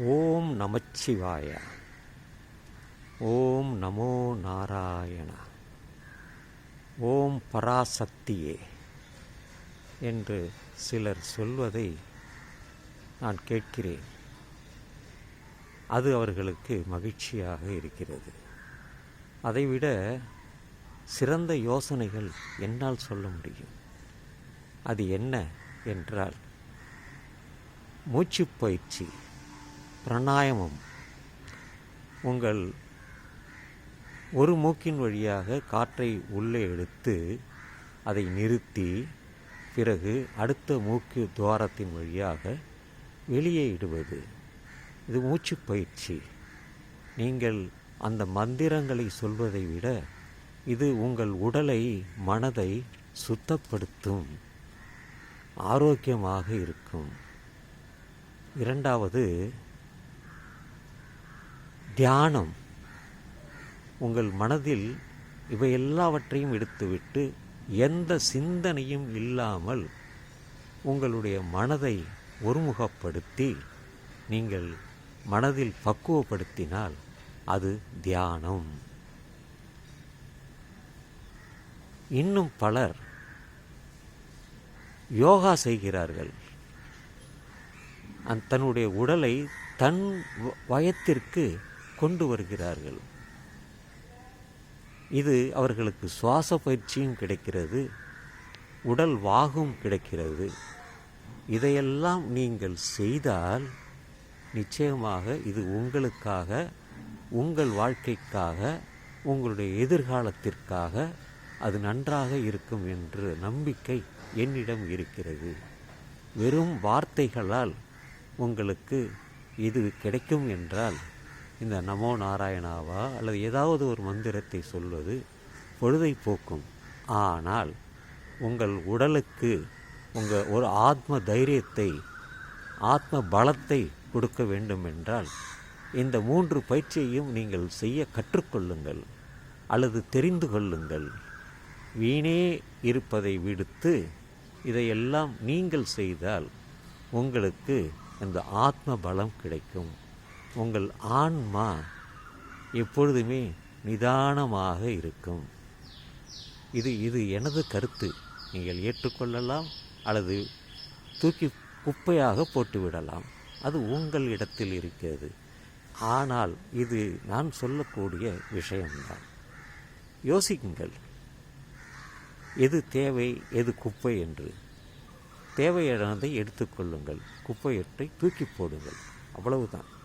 ஓம் நமச்சிவாய. ஓம் நமோ நாராயண. ஓம் பராசக்தியே என்று சிலர் சொல்வதை நான் கேட்கிறேன். அது அவர்களுக்கு மகிழ்ச்சியாக இருக்கிறது. அதைவிட சிறந்த யோசனைகள் என்னால் சொல்ல முடியும். அது என்ன என்றால் மூச்சுப் பயிற்சி. பிராணாயமம். உங்கள் ஒரு மூக்கின் வழியாக காற்றை உள்ளே எடுத்து அதை நிறுத்தி பிறகு அடுத்த மூக்கு துவாரத்தின் வழியாக வெளியே இடுவது. இது மூச்சு பயிற்சி. நீங்கள் அந்த மந்திரங்களை சொல்வதை விட இது உங்கள் உடலை மனதை சுத்தப்படுத்தும். ஆரோக்கியமாக இருக்கும். இரண்டாவது தியானம். உங்கள் மனதில் இவை எல்லாவற்றையும் எடுத்துவிட்டு எந்த சிந்தனையும் இல்லாமல் உங்களுடைய மனதை ஒருமுகப்படுத்தி நீங்கள் மனதில் பக்குவப்படுத்தினால் அது தியானம். இன்னும் பலர் யோகா செய்கிறார்கள். அந் தன்னுடைய உடலை தன் வயத்திற்கு கொண்டு வருகிறார்கள். இது அவர்களுக்கு சுவாச பயிற்சியும் கிடைக்கிறது உடல் வாகும் கிடைக்கிறது. இதையெல்லாம் நீங்கள் செய்தால் நிச்சயமாக இது உங்களுக்காக உங்கள் வாழ்க்கைக்காக உங்களுடைய எதிர்காலத்திற்காக அது நன்றாக இருக்கும் என்ற நம்பிக்கை என்னிடம் இருக்கிறது. வெறும் வார்த்தைகளால் உங்களுக்கு இது கிடைக்கும் என்றால் இந்த நமோ நாராயணாவா அல்லது ஏதாவது ஒரு மந்திரத்தை சொல்வது பொழுதை போக்கும் ஆனால் உங்கள் உடலுக்கு உங்கள் ஒரு ஆத்ம தைரியத்தை ஆத்ம பலத்தை கொடுக்க வேண்டும் என்றால் இந்த மூன்று பயிற்சியையும் நீங்கள் செய்ய கற்றுக்கொள்ளுங்கள் அல்லது தெரிந்து கொள்ளுங்கள். வீணே இருப்பதை விடுத்து இதையெல்லாம் நீங்கள் செய்தால் உங்களுக்கு இந்த ஆத்ம பலம் கிடைக்கும். உங்கள் ஆன்மா எப்பொழுதுமே நிதானமாக இருக்கும். இது இது எனது கருத்து. நீங்கள் ஏற்றுக்கொள்ளலாம் அல்லது தூக்கி குப்பையாக போட்டுவிடலாம். அது உங்கள் இடத்தில் இருக்கிறது. ஆனால் இது நான் சொல்லக்கூடிய விஷயம்தான். யோசிக்குங்கள் எது தேவை எது குப்பை என்று. தேவையானதை எடுத்துக்கொள்ளுங்கள். குப்பையற்றை தூக்கி போடுங்கள். அவ்வளவுதான்.